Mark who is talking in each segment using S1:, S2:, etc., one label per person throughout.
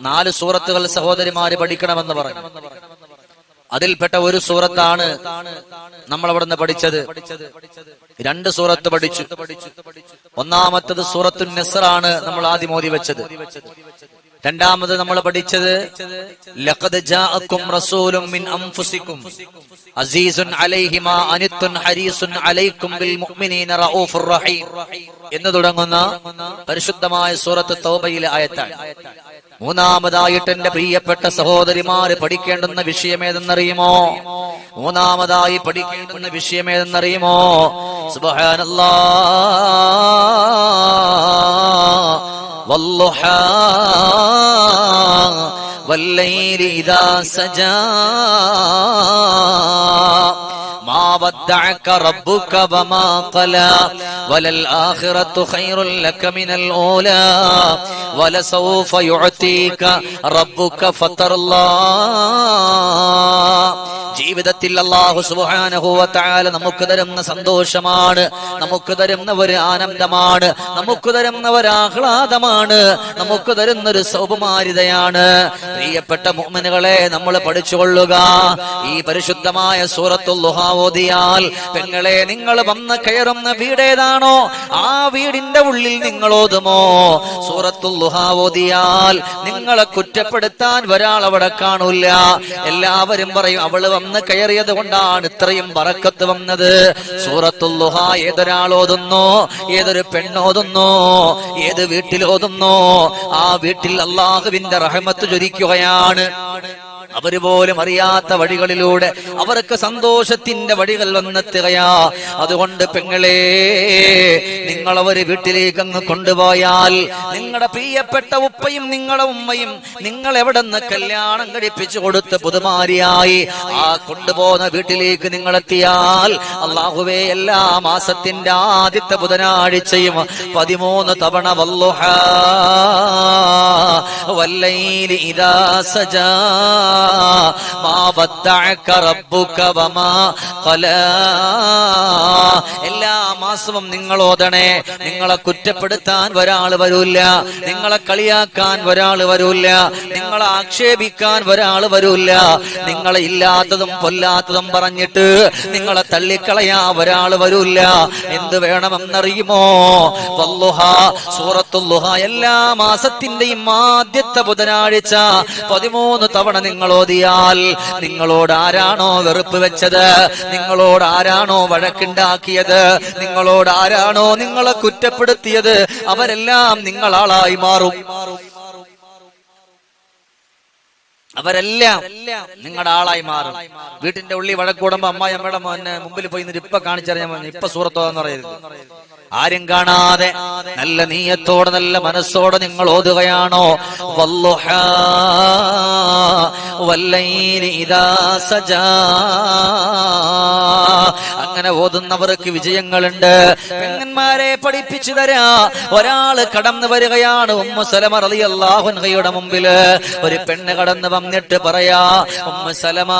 S1: നാല് സൂറത്തുകൾ സഹോദരിമാര് പഠിക്കണമെന്ന് പറഞ്ഞു. അതിൽപ്പെട്ട ഒരു സൂറത്താണ് നമ്മൾ അവിടെ നിന്ന് പഠിച്ചത്. രണ്ട് സൂറത്ത് പഠിച്ചു. ഒന്നാമത്തത് സൂറത്തു നെസറാണ് നമ്മൾ ആദ്യം ഓതി വെച്ചത്. രണ്ടാമത് നമ്മൾ പഠിച്ചത് എന്ന് തുടങ്ങുന്ന പരിശുദ്ധമായ സൂറത്ത് തൗബയിലെ ആയത്താണ്. മൂന്നാമതായിട്ട് എന്റെ പ്രിയപ്പെട്ട സഹോദരിമാര് പഠിക്കേണ്ടുന്ന വിഷയം ഏതെന്നറിയുമോ മൂന്നാമതായി പഠിക്കേണ്ടുന്ന വിഷയം ഏതെന്നറിയുമോ സുബ്ഹാനല്ലാ. والضحى والليل إذا سجى ما ودعك ربك وما قلى وللآخرة خير لك من الأولى ولسوف يعطيك ربك فترضى ജീവിതത്തിൽ അള്ളാഹു സുബാനഹുവത്തായ നമുക്ക് തരുന്ന സന്തോഷമാണ് നമുക്ക് തരുന്ന ഒരു ആനന്ദമാണ് നമുക്ക് തരുന്ന ഒരു ആഹ്ലാദമാണ് നമുക്ക് തരുന്ന ഒരു സൗകുമാരിതയാണ് പ്രിയപ്പെട്ട മുഅ്മിനുകളെ നമ്മൾ പഠിച്ചുകൊള്ളുക ഈ പരിശുദ്ധമായ സൂറത്തുൽ ലുഹാ ഓതിയാൽ പെങ്ങളെ നിങ്ങൾ വന്ന് കയറുന്ന വീടേതാണോ? ആ വീടിന്റെ ഉള്ളിൽ നിങ്ങൾ ഓതുമോ? സൂറത്തുൽ ലുഹാ ഓതിയാൽ നിങ്ങളെ കുറ്റപ്പെടുത്താൻ ഒരാൾ അവിടെ കാണൂല എല്ലാവരും പറയും അവൾ വന്ന് കയറിയത് കൊണ്ടാണ് ഇത്രയും വറക്കത്ത് വന്നത്. സൂറത്തുൽ ഏതൊരാൾ ഓതുന്നു? ഏതൊരു പെണ്ണോതുന്നു ഏത് വീട്ടിലോതുന്നോ ആ വീട്ടിൽ അള്ളാഹുവിന്റെ റഹമത്ത് ചൊരിക്കുകയാണ് അവർ പോലും അറിയാത്ത വഴികളിലൂടെ അവർക്ക് സന്തോഷത്തിന്റെ വഴികൾ വന്നെത്തുകയാ. അതുകൊണ്ട് പെങ്ങളെ നിങ്ങൾ അവർ വീട്ടിലേക്ക് അങ്ങ് കൊണ്ടുപോയാൽ നിങ്ങളുടെ പ്രിയപ്പെട്ട ഉപ്പയും നിങ്ങളുടെ ഉമ്മയും നിങ്ങൾ എവിടെ നിന്ന് കല്യാണം കഴിപ്പിച്ചു കൊടുത്ത് പുതുമാരിയായി ആ കൊണ്ടുപോകുന്ന വീട്ടിലേക്ക് നിങ്ങൾ എത്തിയാൽ അള്ളാഹുവേ എല്ലാ മാസത്തിന്റെ ആദ്യത്തെ ബുധനാഴ്ചയും പതിമൂന്ന് തവണ വല്ലുഹ വല്ലൈലി ഇതാ സജാ. എല്ലാ മാസവും നിങ്ങൾ ഓതണേ. നിങ്ങളെ കുറ്റപ്പെടുത്താൻ ഒരാൾ വരൂല്ല. നിങ്ങളെ കളിയാക്കാൻ ഒരാൾ വരൂല്ല. നിങ്ങളെ ആക്ഷേപിക്കാൻ ഒരാൾ വരൂല്ല. നിങ്ങളെ ഇല്ലാത്തതും പൊല്ലാത്തതും പറഞ്ഞിട്ട് നിങ്ങളെ തള്ളിക്കളയാ ഒരാൾ വരൂല്ല. എന്ത് വേണമെന്നറിയുമോ? സൂറത്തുല്ലുഹ എല്ലാ മാസത്തിന്റെയും ആദ്യത്തെ ബുധനാഴ്ച പതിമൂന്ന് തവണ നിങ്ങൾ ഓതിയാൽ നിങ്ങളോട് ആരാണോ വെറുപ്പ് വെച്ചത്? നിങ്ങളോട് ആരാണോ വഴക്കുണ്ടാക്കിയത്? നിങ്ങളോട് ആരാണോ നിങ്ങളെ കുറ്റപ്പെടുത്തിയത്? അവരെല്ലാം നിങ്ങളാളായി മാറും. അവരെല്ലാം നിങ്ങളുടെ ആളായി മാറും. വീട്ടിന്റെ ഉള്ളി വഴക്കൂടുമ്പോ അമ്മായി അമ്മയുടെ മോനെ മുമ്പിൽ പോയി നിന്നിട്ട് ഇപ്പൊ കാണിച്ചറിയാൻ പറഞ്ഞു ഇപ്പൊ സൂറത്തോന്ന് പറയരുത്. ആരും കാണാതെ നല്ല നീയത്തോടെ നല്ല മനസ്സോടെ നിങ്ങൾ ഓതുകയാണോ? വല്ലൈലി ഇദാ സജാ. അങ്ങനെ ഓതുന്നവർക്ക് വിജയങ്ങളുണ്ട്. പെങ്ങന്മാരെ പഠിപ്പിച്ചു തരാ. ഒരാൾ കടന്നു വരികയാണ് ഉമ്മ സലമ റളിയല്ലാഹുൻഹയുടെ മുമ്പിൽ ഒരു പെണ്ണ് കടന്നു വന്നിട്ട് പറയാ ഉമ്മ സലമ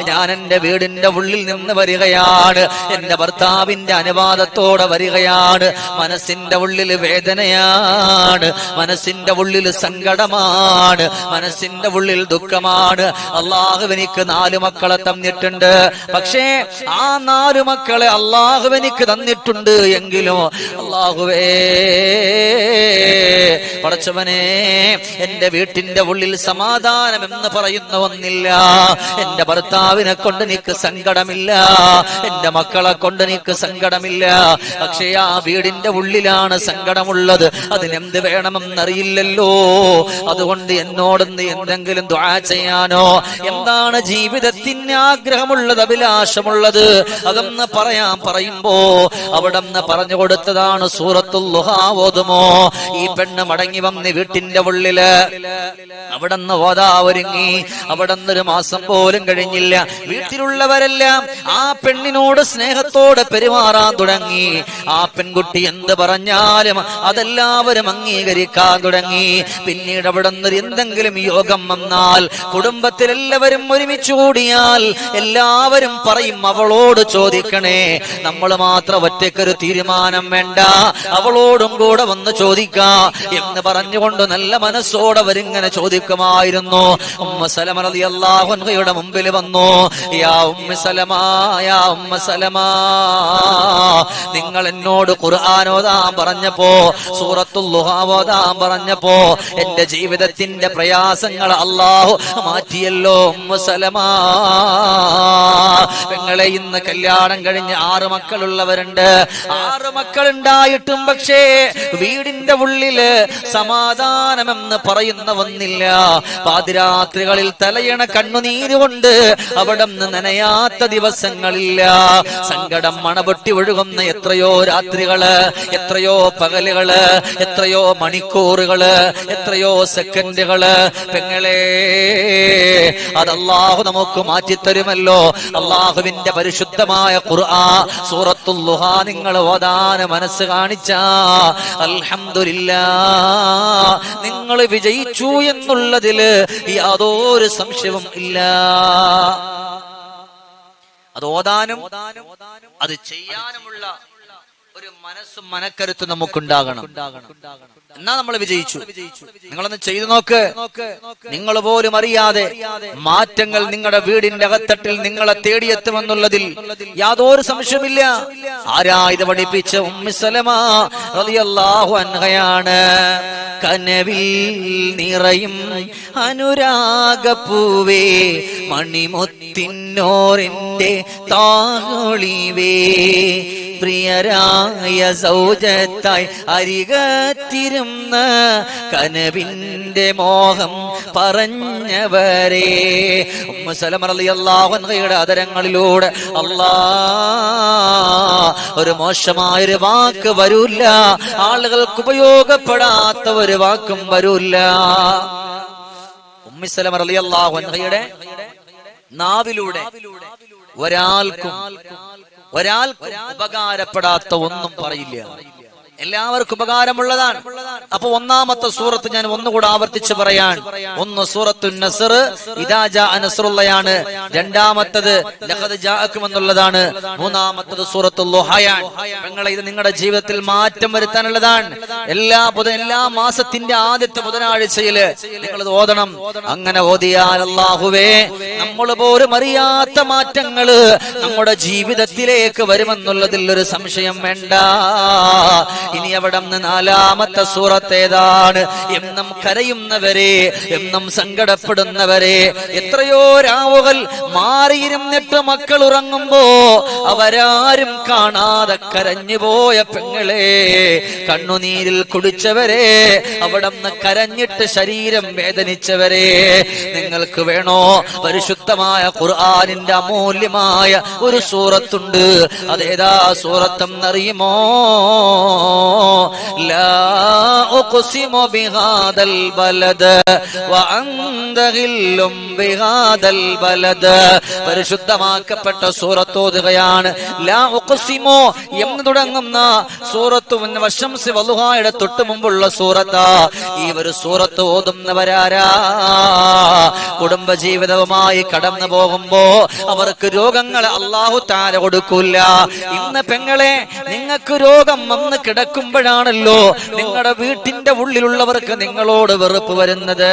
S1: ഞാൻ എന്റെ വീടിന്റെ ഉള്ളിൽ നിന്ന് വരികയാണ്. എന്റെ ഭർത്താവിന്റെ അനുവാദത്തോടെ വരികയാണ്. മനസ്സിന്റെ ഉള്ളിൽ വേദനയാണ്. മനസ്സിന്റെ ഉള്ളിൽ സങ്കടമാണ്. മനസ്സിന്റെ ഉള്ളിൽ ദുഃഖമാണ്. അള്ളാഹു എനിക്ക് നാല് മക്കളെ തന്നിട്ടുണ്ട്. പക്ഷേ ആ നാല് മക്കളെ അള്ളാഹു എനിക്ക് തന്നിട്ടുണ്ട് എങ്കിലും അള്ളാഹുവേ പടച്ചവനെ എന്റെ വീട്ടിന്റെ ഉള്ളിൽ സമാധാനം എന്ന് പറയുന്ന ഒന്നില്ല. എന്റെ ഭർത്താവിനെ കൊണ്ട് എനിക്ക് സങ്കടമില്ല. എന്റെ മക്കളെ കൊണ്ട് എനിക്ക് സങ്കടമില്ല. പക്ഷേ ആ വീടിന്റെ ഉള്ളിലാണ് സങ്കടമുള്ളത്. അതിനെന്ത് വേണമെന്നറിയില്ലല്ലോ. അതുകൊണ്ട് എന്നോടൊന്ന് എന്തെങ്കിലും ദ്വാ ചെയ്യാനോ? എന്താണ് ജീവിതത്തിന് ആഗ്രഹമുള്ളത്? അഭിലാഷമുള്ളത് അകന്ന് പറയാൻ പറയുമ്പോ അവിടെ പറഞ്ഞു കൊടുത്തതാണ് സൂറത്തുൽ ഓതുമോ. ഈ പെണ്ണ് മടങ്ങി വന്ന് വീട്ടിന്റെ ഉള്ളിൽ. അവിടെ നിന്ന് ഓതാ ഒരുങ്ങി. അവിടെ ഒരു മാസം പോലും കഴിഞ്ഞില്ല. വീട്ടിലുള്ളവരെല്ലാം ആ പെണ്ണിനോട് സ്നേഹത്തോടെ പെരുമാറാൻ തുടങ്ങി. ആ പെൺകുട്ടി എന്ത് പറഞ്ഞാലും അതെല്ലാവരും അംഗീകരിക്കാൻ തുടങ്ങി. പിന്നീട് അവിടെ എന്തെങ്കിലും യോഗം വന്നാൽ കുടുംബത്തിലെല്ലാവരും ഒരുമിച്ച് കൂടിയാൽ എല്ലാവരും പറയും അവളോട് ചോദിക്കണേ. നമ്മൾ മാത്രം ഒറ്റയ്ക്കൊരു തീരുമാനം വേണ്ട. അവളോടും കൂടെ വന്ന് ചോദിക്കാം. എന്ന് പറഞ്ഞുകൊണ്ട് നല്ല മനസ്സോടെ അവരിങ്ങനെ ചോദിക്കുമായിരുന്നു. ഉമ്മ സലമ റളിയല്ലാഹു അൻഹയുടെ മുമ്പിൽ വന്നു. യാ ഉമ്മ സലമാ യാ ഉമ്മ സലമാ. നിങ്ങൾ എന്നോട് ഖുർആൻ ഓതാൻ പറഞ്ഞപ്പോ ഓതാൻ പറഞ്ഞപ്പോ എന്റെ ജീവിതത്തിന്റെ പ്രയാസങ്ങൾ അള്ളാഹു മാറ്റിയല്ലോ ഉമ്മ സലമാ. പെങ്ങളെ ഇന്ന് കല്യാണം കഴിഞ്ഞ് ആറ് മക്കളുള്ളവരുണ്ട്. ആറ് മക്കൾ ഉണ്ടായിട്ടും പക്ഷേ വീടിന്റെ ഉള്ളിൽ സമാധാനമെന്ന് പറയുന്ന ഒന്നില്ല. പാതിരാത്രികളിൽ തലയണ കണ്ണുനീര് കൊണ്ട് അവിടെ നനയാത്ത ദിവസങ്ങളില്ല. സങ്കടം മണപൊട്ടി ഒഴുകുന്ന എത്രയോ രാത്രികൾ എത്രയോ പകലുകൾ എത്രയോ മണിക്കൂറുകൾ എത്രയോ സെക്കൻഡുകൾ. പെങ്ങളെ അതല്ലാഹു നമുക്ക് മാറ്റിത്തരുമല്ലോ. അള്ളാഹുവിന്റെ പരിശുദ്ധമായ ഖുർആ സൂറത്തുൽ ലുഹ നിങ്ങൾ ഓതാന മനസ്സ് കാണിച്ച അൽഹംദുലില്ലാ നിങ്ങൾ വിജയിച്ചു എന്നുള്ളതിൽ യാതൊരു സംശയവും ഇല്ല. അത് ഓതാനും അത് ചെയ്യാനുമുള്ള ഒരു മനസ്സും മനക്കരുത്ത് നമുക്കുണ്ടാകണം. എന്നാ നമ്മൾ വിജയിച്ചു. നിങ്ങളൊന്ന് ചെയ്തു നോക്ക്. നിങ്ങൾ പോലും അറിയാതെ മാറ്റങ്ങൾ നിങ്ങളുടെ വീടിന്റെ അകത്തട്ടിൽ നിങ്ങളെ തേടിയെത്തുമെന്നുള്ളതിൽ യാതൊരു സംശയമില്ല ആരാ ഇത് പഠിപ്പിച്ച ഉമ്മിസലമാണ് കനവിൽ നിറയും അനുരാഗപ്പൂവേ മണിമുത്തിന്നോറിന്റെ താഹൊളിവേ പ്രിയരായ സൗജത്തായി അരികത്തിരുന്ന കനവിന്റെ മോഹം പറഞ്ഞവരെ. ഉമ്മ സലമ റളിയല്ലാഹു അൻഹയുടെ അതരങ്ങളിലൂടെ അല്ലാ ഒരു മോശമായൊരു വാക്ക് വരൂല്ല. ആളുകൾക്ക് ഉപയോഗപ്പെടാത്ത ഒരു വാക്കും വരൂല്ല. ഉമ്മിസലമ റളിയല്ലാഹു അൻഹയുടെ നാവിലൂടെ ഒരാൾക്കും ഒരാൾക്കും ഉപകാരപ്പെടാത്ത ഒന്നും പറയില്ല. എല്ലാവർക്കും ഉപകാരമുള്ളതാണ്. അപ്പൊ ഒന്നാമത്തെ സൂറത്ത് ഞാൻ ഒന്നുകൂടെ ആവർത്തിച്ച് പറയാൻ. ഒന്ന് സൂറത്തു നസർ ഇതാജ അനസറുള്ളയാണ് രണ്ടാമത്തത് എന്നുള്ളതാണ് മൂന്നാമത്തത് സൂറത്തു നിങ്ങളെ ഇത് നിങ്ങളുടെ ജീവിതത്തിൽ മാറ്റം വരുത്താനുള്ളതാണ്. എല്ലാ ബുധ എല്ലാ മാസത്തിന്റെ ആദ്യത്തെ ബുധനാഴ്ചയിൽ നിങ്ങൾ ഓതണം. അങ്ങനെ ഓതിയാൽ അള്ളാഹുവേ നമ്മൾ പോലും അറിയാത്ത മാറ്റങ്ങൾ നമ്മുടെ ജീവിതത്തിലേക്ക് വരുമെന്നുള്ളതിൽ ഒരു സംശയം വേണ്ട. ഇനി അവിടെ നിന്ന് നാലാമത്തെ സൂറത്തേതാണ് എന്നും കരയുന്നവരെ എന്നും സങ്കടപ്പെടുന്നവരെ എത്രയോ രാവുകൾ മാറിയിരുന്നിട്ട് മക്കൾ ഉറങ്ങുമ്പോ അവരാരും കാണാതെ കരഞ്ഞുപോയ പെങ്ങളെ കണ്ണുനീരിൽ കുടിച്ചവരെ അവിടെ നിന്ന് കരഞ്ഞിട്ട് ശരീരം വേദനിച്ചവരെ. നിങ്ങൾക്ക് വേണോ? പരിശുദ്ധമായ ഖുർആാനിന്റെ അമൂല്യമായ ഒരു സൂറത്തുണ്ട്. അതേതാ സൂറത്തെന്നറിയുമോ? لا أقسم بهذا البلد وأنت غل بهذا البلد പരിശുദ്ധമാക്കപ്പെട്ട സൂറത്ത് ഓതുകയാണ് ലാ ഉഖ്സിമോ എന്ന് തുടങ്ങുന്ന സൂറത്ത് വശംസി വലുഹായുടെ തൊട്ട് മുമ്പുള്ള സൂറത്താ ഈ ഒരു സൂറത്ത് ഓതുന്നവരാരാ കുടുംബജീവിതവുമായി കടന്നു പോകുമ്പോ അവർക്ക് രോഗങ്ങൾ അള്ളാഹു താര കൊടുക്കൂല ഇന്ന് പെങ്ങളെ നിങ്ങൾക്ക് രോഗം വന്ന് കിടക്കുമ്പോഴാണല്ലോ നിങ്ങളുടെ വീട്ടിന്റെ ഉള്ളിലുള്ളവർക്ക് നിങ്ങളോട് വെറുപ്പ് വരുന്നത്.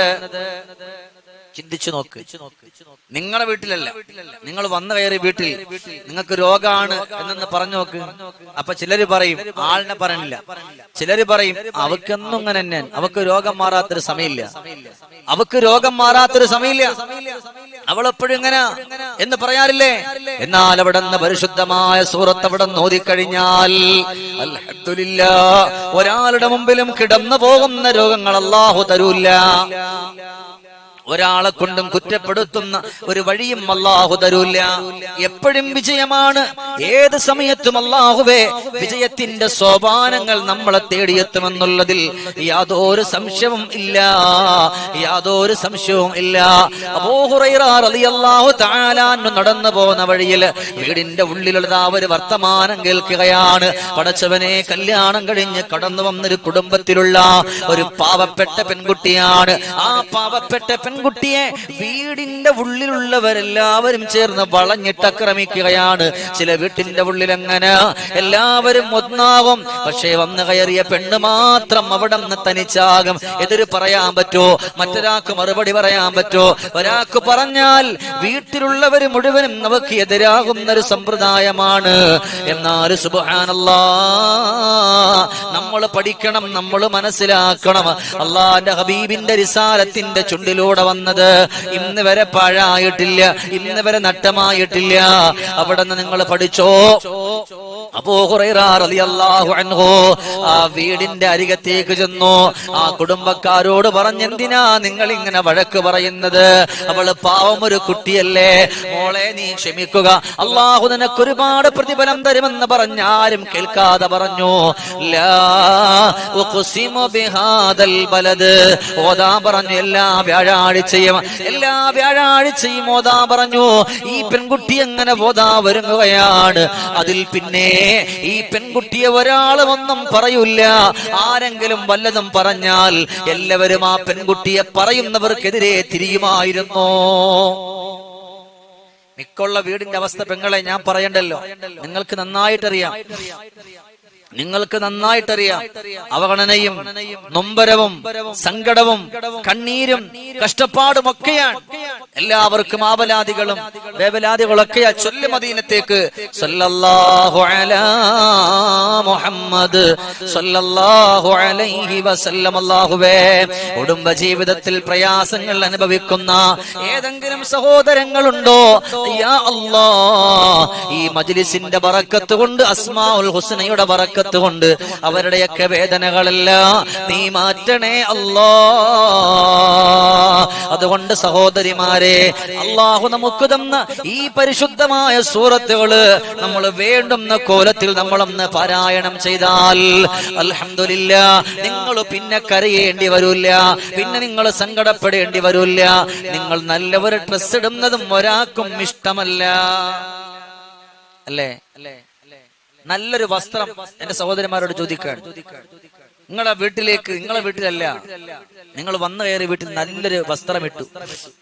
S1: ചിന്തിച്ചു നോക്ക്. നിങ്ങളുടെ വീട്ടിലല്ല. നിങ്ങൾ വന്നു കയറി വീട്ടിൽ നിങ്ങൾക്ക് രോഗമാണ് എന്നൊന്ന് പറഞ്ഞു നോക്ക്. അപ്പൊ ചിലര് പറയും ആളിനെ പറയണില്ല. ചിലര് പറയും അവക്കൊന്നും ഇങ്ങനെ തന്നെ അവക്ക് രോഗം മാറാത്തൊരു സമയമില്ല. അവക്ക് രോഗം മാറാത്തൊരു സമയമില്ല. അവളെപ്പോഴും ഇങ്ങനെ എന്ന് പറയാറില്ലേ? എന്നാൽ അവിടെ നിന്ന് പരിശുദ്ധമായ സൂറത്ത് അവിടെ നോദിക്കഴിഞ്ഞാൽ അല്ല ഒരാളുടെ മുമ്പിലും കിടന്നു പോകുന്ന രോഗങ്ങൾ അള്ളാഹു തരൂല്ല ഒരാളെ കൊണ്ടും കുറ്റപ്പെടുത്തുന്ന ഒരു വഴിയും അള്ളാഹു തരൂല്ല എപ്പോഴും വിജയമാണ്. ഏത് സമയത്തും അള്ളാഹുവേ വിജയത്തിന്റെ സോപാനങ്ങൾ നമ്മളെ തേടിയെത്തുമെന്നുള്ളതിൽ യാതൊരു സംശയവും ഇല്ല. യാതൊരു സംശയവും ഇല്ല. അബൂഹുറൈറാഹു താലാന്നു നടന്നു പോകുന്ന വഴിയിൽ വീടിന്റെ ഉള്ളിലുള്ള ഒരു വർത്തമാനം കേൾക്കുകയാണ്. പടച്ചവനെ കല്യാണം കഴിഞ്ഞ് കടന്നു വന്നൊരു കുടുംബത്തിലുള്ള ഒരു പാവപ്പെട്ട പെൺകുട്ടിയാണ്. ആ പാവപ്പെട്ട പെൺകുട്ടിയെ വീടിന്റെ ഉള്ളിലുള്ളവരെല്ലാവരും ചേർന്ന് വളഞ്ഞിട്ടക്രമിക്കുകയാണ് ചില വീട്ടിന്റെ ഉള്ളിൽ അങ്ങനെ എല്ലാവരും ഒന്നാകും പക്ഷേ വന്നു കയറിയ പെണ്ണ് മാത്രം അവിടെ നിന്ന് തനിച്ചാകും. എതിര് പറയാൻ പറ്റോ? മറ്റൊരാൾക്ക് മറുപടി പറയാൻ പറ്റോ? ഒരാൾക്ക് പറഞ്ഞാൽ വീട്ടിലുള്ളവർ മുഴുവനും നമുക്ക് എതിരാകുന്ന ഒരു സമ്പ്രദായമാണ്. എന്നാൽ സുബാനല്ലാ നമ്മൾ പഠിക്കണം നമ്മൾ മനസ്സിലാക്കണം. അള്ളാന്റെ ഹബീബിന്റെ റിസാലത്തിന്റെ ചുണ്ടിലൂടെ വന്നത്. ഇന്ന് വരെ പാഴായിട്ടില്ല. ഇന്ന് വരെ നട്ടമായിട്ടില്ല അവിടെ നിന്ന് നിങ്ങൾ പഠിച്ചോ? അൻഹു ആ വീടിന്റെ അരികത്തേക്ക് ചെന്നു. ആ കുടുംബക്കാരോട് പറഞ്ഞെന്തിനാ നിങ്ങൾ ഇങ്ങനെ വഴക്ക് പറയുന്നത്? അവൾ പാവം ഒരു കുട്ടിയല്ലേ. മോളെ നീ ക്ഷമിക്കുക. അള്ളാഹു നിനക്ക് ഒരുപാട് പ്രതിഫലം തരുമെന്ന് പറഞ്ഞ ആരും കേൾക്കാതെ പറഞ്ഞു. ഓതാ പറഞ്ഞു എല്ലാ വ്യാഴാഴ്ചയും എല്ലാ വ്യാഴാഴ്ചയും ഓതാ പറഞ്ഞു. ഈ പെൺകുട്ടി എങ്ങനെ ഓതാ വരുകയാണ് അതിൽ പിന്നെ ഈ പെൺകുട്ടിയെ ഒരാളും ഒന്നും പറയൂല ആരെങ്കിലും വല്ലതും പറഞ്ഞാൽ എല്ലാവരും ആ പെൺകുട്ടിയെ പറയുന്നവർക്കെതിരെ തിരിയുമായിരുന്നു. മിക്കുള്ള വീടിന്റെ അവസ്ഥ പെങ്ങളെ ഞാൻ പറയണ്ടല്ലോ. നിങ്ങൾക്ക് നന്നായിട്ടറിയാം. നിങ്ങൾക്ക് നന്നായിട്ടറിയാം. അവഗണനയും നൊമ്പരവും സങ്കടവും കണ്ണീരും കഷ്ടപ്പാടും ഒക്കെയാണ് എല്ലാവർക്കും ആവലാദികളും വേവലാദികളൊക്കെയാ. ചൊല്ലു മദീനത്തേക്ക്. സല്ലല്ലാഹു മുഹമ്മദ് സല്ലല്ലാഹു അലൈഹി വസല്ലം. അല്ലാഹുവേ കുടുംബ ജീവിതത്തിൽ പ്രയാസങ്ങൾ അനുഭവിക്കുന്ന ഏതെങ്കിലും സഹോദരങ്ങളുണ്ടോ? യാ അല്ലാ ഈ മജ്ലിസിന്റെ ബറക്കത്ത് കൊണ്ട് അസ്മാഉൽ ഹുസ്നയുടെ ബറക്കത്ത് കൊണ്ട് അവരുടെയൊക്കെ വേദനകളെല്ലാം നീ മാറ്റണേ അല്ലോ. അതുകൊണ്ട് സഹോദരിമാരെ അള്ളാഹു നമുക്ക് തന്ന ഈ പരിശുദ്ധമായ സൂറത്തുകൾ നമ്മൾ വേണ്ടുന്ന കോലത്തിൽ നമ്മളൊന്ന് പാരായണം ചെയ്താൽ അലഹമില്ല നിങ്ങൾ പിന്നെ കരയേണ്ടി വരില്ല പിന്നെ നിങ്ങൾ സങ്കടപ്പെടേണ്ടി വരില്ല. നിങ്ങൾ നല്ലവർ ഡ്രസ്സ് ഡ്രസ് ഇടുന്നതും ഒരാൾക്കും ഇഷ്ടമല്ല. അല്ലേ അല്ലേ? നല്ലൊരു വസ്ത്രം എന്റെ സഹോദരന്മാരോട് ചോദിക്കുകയാണ്. നിങ്ങളെ വീട്ടിലേക്ക് നിങ്ങളെ വീട്ടിലല്ല. നിങ്ങൾ വന്നു കയറി വീട്ടിൽ നല്ലൊരു വസ്ത്രം ഇട്ടു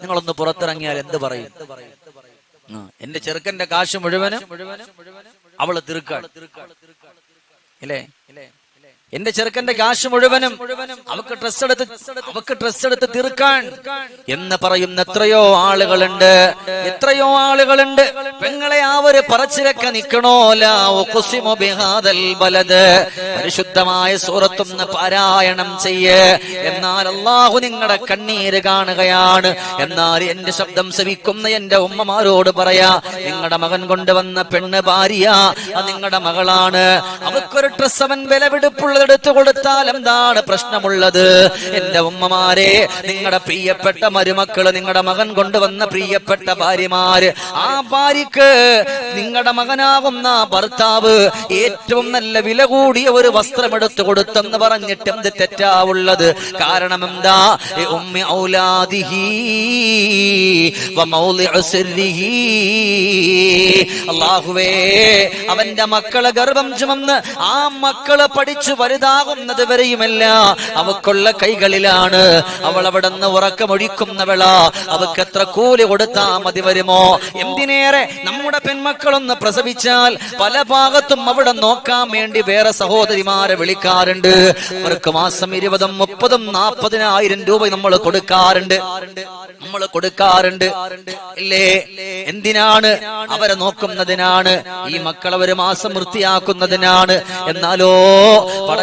S1: നിങ്ങളൊന്ന് പുറത്തിറങ്ങിയാൽ എന്ത് പറയും? എന്റെ ചെറുക്കന്റെ കാശ് മുഴുവനും അവൾ തീർക്കാണ്. ഇല്ലേ? എന്റെ ചെറുക്കന്റെ കാശ് മുഴുവനും അവക്ക് ഡ്രസ് എടുത്ത് അവക്ക് ഡ്രസ് എടുത്ത് തീർക്കാൻ എന്ന് പറയുന്ന എത്രയോ ആളുകളുണ്ട്. എത്രയോ ആളുകളുണ്ട്. പെങ്ങളെ ആ ഒരു പറച്ചിലൊക്കെ ബിഹാദൽ ബലത് പരിശുദ്ധമായ സൂറത്തുനിന്ന് പാരായണം ചെയ്യ്. എന്നാൽ അള്ളാഹു നിങ്ങളുടെ കണ്ണീര് കാണുകയാണ്. എന്നാൽ എന്റെ ശബ്ദം ശ്രമിക്കുന്ന എന്റെ ഉമ്മമാരോട് പറയാ നിങ്ങളുടെ മകൻ കൊണ്ടുവന്ന പെണ്ണ് ഭാര്യ നിങ്ങളുടെ മകളാണ്. അവക്കൊരു ഡ്രസ് അവൻ എടുത്തു കൊടുത്താൽ എന്താണ് പ്രശ്നമുള്ളത്? എന്റെ ഉമ്മമാരെ നിങ്ങളുടെ പ്രിയപ്പെട്ട മരുമക്കൾ നിങ്ങളുടെ മകൻ കൊണ്ടുവന്ന പ്രിയപ്പെട്ട ഭാര്യമാര് ആ ഭാര്യക്ക് നിങ്ങളുടെ മകനാകുന്ന ഭർത്താവ് ഏറ്റവും നല്ല വില കൂടിയ ഒരു വസ്ത്രം എടുത്തു കൊടുത്തെന്ന് പറഞ്ഞിട്ട് എന്ത് തെറ്റാവുള്ളത്? കാരണം എന്താ? ഉമ്മ ഔലാദിഹി. അള്ളാഹുവേ അവന്റെ മക്കളെ ഗർഭം ചുമന്ന് ആ മക്കളെ പഠിച്ചു വലുതാകുന്നത് വരെയുമല്ല. അവക്കുള്ള കൈകളിലാണ്. അവൾ അവിടെ നിന്ന് ഉറക്കമൊഴിക്കുന്നവള. അവക്ക് എത്ര കൂലി കൊടുത്താ മതി വരുമോ? എന്തിനേറെ? നമ്മുടെ പെൺമക്കളൊന്ന് പ്രസവിച്ചാൽ പല ഭാഗത്തും അവിടെ നോക്കാൻ വേണ്ടി വേറെ സഹോദരിമാരെ വിളിക്കാറുണ്ട്. അവർക്ക് മാസം ഇരുപതും മുപ്പതും നാൽപ്പതിനായിരം രൂപ നമ്മൾ കൊടുക്കാറുണ്ട്. നമ്മൾ കൊടുക്കാറുണ്ട്. ഇല്ലേ? എന്തിനാണ്? അവരെ നോക്കുന്നതിനാണ്. ഈ മക്കൾ അവർ മാസം വൃത്തിയാക്കുന്നതിനാണ്. എന്നാലോ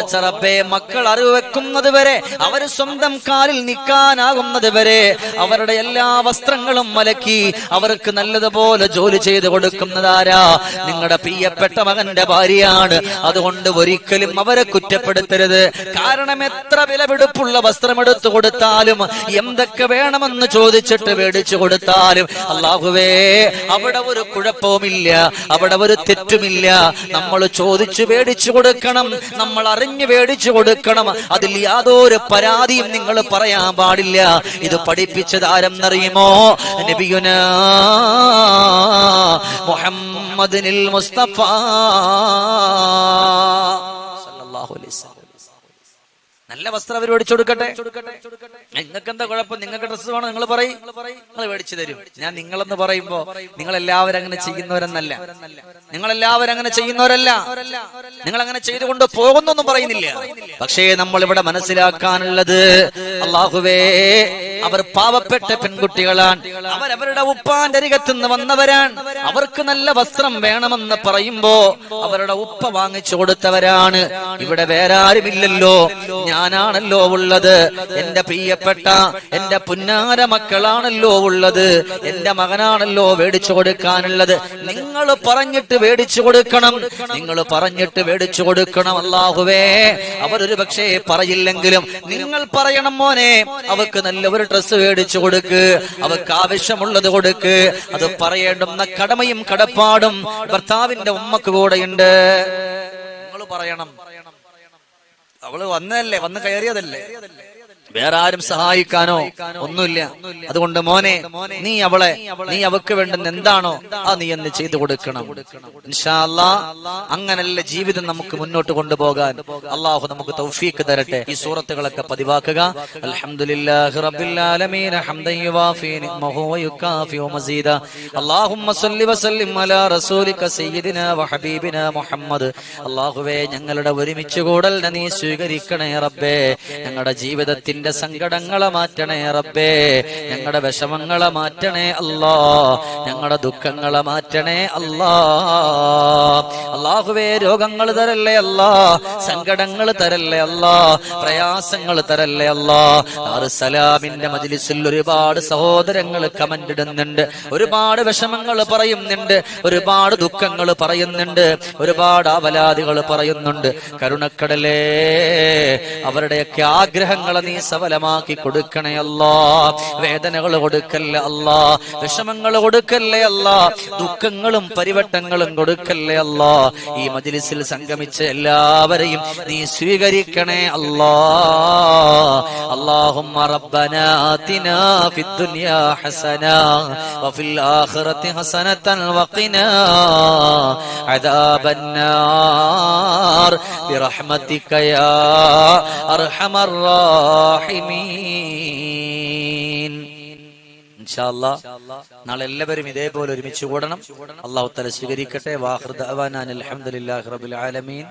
S1: പടച്ചറപ്പെ മക്കൾ അറിവ് വെക്കുന്നത് വരെ അവർ സ്വന്തം കാലിൽ നിൽക്കാനാകുന്നത് വരെ അവരുടെ എല്ലാ വസ്ത്രങ്ങളും മലക്കി അവർക്ക് നല്ലതുപോലെ ജോലി ചെയ്ത് കൊടുക്കുന്നതാരാ? നിങ്ങളുടെ പ്രിയപ്പെട്ട മകന്റെ ഭാര്യയാണ്. അതുകൊണ്ട് ഒരിക്കലും അവരെ കുറ്റപ്പെടുത്തരുത്. കാരണം എത്ര വിലപിടിപ്പുള്ള വസ്ത്രം എടുത്തു കൊടുത്താലും എന്തൊക്കെ വേണമെന്ന് ചോദിച്ചിട്ട് മേടിച്ചു കൊടുത്താലും അള്ളാഹുവേ അവിടെ ഒരു കുഴപ്പവുമില്ല അവിടെ ഒരു തെറ്റുമില്ല. നമ്മൾ ചോദിച്ചു മേടിച്ചു കൊടുക്കണം നമ്മൾ അറിഞ്ഞു മേടിച്ചു കൊടുക്കണം. അതിൽ യാതൊരു പരാതിയും നിങ്ങൾ പറയാൻ പാടില്ല. ഇത് പഠിപ്പിച്ചത് ആരെന്നറിയുമോ? നബിയുന മുഹമ്മദിനിൽ മുസ്തഫ. സല്ലല്ലാഹു അലൈഹി വസല്ലം. നല്ല വസ്ത്രം അവർ മേടിച്ചു കൊടുക്കട്ടെ? നിങ്ങൾക്ക് എന്താ കുഴപ്പം? നിങ്ങൾക്ക് ഡ്രസ്സ് വേണം? നിങ്ങൾ പറയും. നിങ്ങൾ മേടിച്ചു തരും. ഞാൻ നിങ്ങളെന്ന് പറയുമ്പോ നിങ്ങൾ എല്ലാവരും അങ്ങനെ ചെയ്യുന്നവരെന്നല്ല. നിങ്ങൾ എല്ലാവരും അങ്ങനെ ചെയ്യുന്നവരല്ല. നിങ്ങൾ അങ്ങനെ ചെയ്തുകൊണ്ട് പോകുന്നൊന്നും പറയുന്നില്ല. പക്ഷേ നമ്മൾ ഇവിടെ മനസ്സിലാക്കാനുള്ളത് അള്ളാഹുവേ അവർ പാവപ്പെട്ട പെൺകുട്ടികളാണ്. അവരവരുടെ ഉപ്പാന്റെ അരികത്തുനിന്ന് വന്നവരാണ്. അവർക്ക് നല്ല വസ്ത്രം വേണമെന്ന് പറയുമ്പോ അവരുടെ ഉപ്പ വാങ്ങിച്ചു കൊടുത്തവരാണ്. ഇവിടെ വേറെ ആരുമില്ലല്ലോ. ഞാനാണല്ലോ ഉള്ളത്. എന്റെ പ്രിയപ്പെട്ട എന്റെ പുന്നാര മക്കളാണല്ലോ ഉള്ളത്. എന്റെ മകനാണല്ലോ മേടിച്ചു കൊടുക്കാനുള്ളത്. നിങ്ങൾ പറഞ്ഞിട്ട് മേടിച്ചു കൊടുക്കണം. നിങ്ങൾ പറഞ്ഞിട്ട് മേടിച്ചു കൊടുക്കണം അല്ലാഹുവേ. അവരൊരു പക്ഷേ പറയില്ലെങ്കിലും നിങ്ങൾ പറയണം മോനെ. അവക്ക് നല്ല ഒരു ഡ്രസ്സ് മേടിച്ചു കൊടുക്ക്. അവക്ക് ആവശ്യമുള്ളത് കൊടുക്ക്. അത് പറയേണ്ടുന്ന കടമയും കടപ്പാടും ഭർത്താവിന്റെ ഉമ്മക്ക് കൂടെയുണ്ട്. നിങ്ങൾ പറയണം. അവൾ വന്നതല്ലേ വന്ന് കയറിയതല്ലേ? വേറെ ആരും സഹായിക്കാനോ ഒന്നുമില്ല. അതുകൊണ്ട് മോനെ നീ അവളെ നീ അവക്ക് വേണ്ടുന്ന എന്താണോ ആ നീ എന്ന് ചെയ്തു കൊടുക്കണം. അങ്ങനല്ല ജീവിതം നമുക്ക് മുന്നോട്ട് കൊണ്ടുപോകാൻ. അള്ളാഹു നമുക്ക് തൗഫീക്ക് തരട്ടെ. ഈ സൂറത്തുകളൊക്കെ പതിവാക്കുക. അൽഹംദുലില്ലാഹി ഞങ്ങളുടെ ഒരുമിച്ച് കൂടൽ നീ സ്വീകരിക്കണേ റബ്ബേ. ഞങ്ങളുടെ ജീവിതത്തിന്റെ സങ്കടങ്ങളെ മാറ്റണേ റബ്ബേ. ഞങ്ങളുടെ വിഷമങ്ങളെ മാറ്റണേ അല്ലാ. ഞങ്ങളുടെ ദുഃഖങ്ങളെ മാറ്റണേ അല്ലാ. അള്ളാഹുവേ രോഗങ്ങൾ തരല്ലേ അല്ലാ. സങ്കടങ്ങൾ തരല്ലേ അല്ലാ. പ്രയാസങ്ങൾ തരല്ലേ അല്ലാ. സലാമിന്റെ മജിലിസിൽ ഒരുപാട് സഹോദരങ്ങൾ കമന്റ് ഇടുന്നുണ്ട്. ഒരുപാട് വിഷമങ്ങൾ പറയുന്നുണ്ട്. ഒരുപാട് ദുഃഖങ്ങൾ പറയുന്നുണ്ട്. ഒരുപാട് അവലാദികൾ പറയുന്നുണ്ട്. കരുണക്കടലേ അവരുടെയൊക്കെ ആഗ്രഹങ്ങളെ നീ സഫലമാക്കി കൊടുക്കണേ അല്ലാ വേദനകൾ കൊടുക്കല്ലേ അല്ലാ വിഷമങ്ങൾ കൊടുക്കല്ലേ അല്ലാ ദുഃഖങ്ങളും പരിവട്ടങ്ങളും കൊടുക്കല്ലേ അല്ലാ ഈ മജ്ലിസിൽ സംഗമിച്ച എല്ലാവരെയും നീ സ്വീകരിക്കണേ അല്ലാ اللهم ربنا آتنا في الدنيا حسنة وفي الآخرة حسنة وقنا عذاب النار برحمتك يا أرحم الراحمين അല്ലാ നാളെ എല്ലാവരും ഇതേപോലെ ഒരുമിച്ച് കൂടണം. അള്ളാഹു തല സ്വീകരിക്കട്ടെ. ആലമീൻ.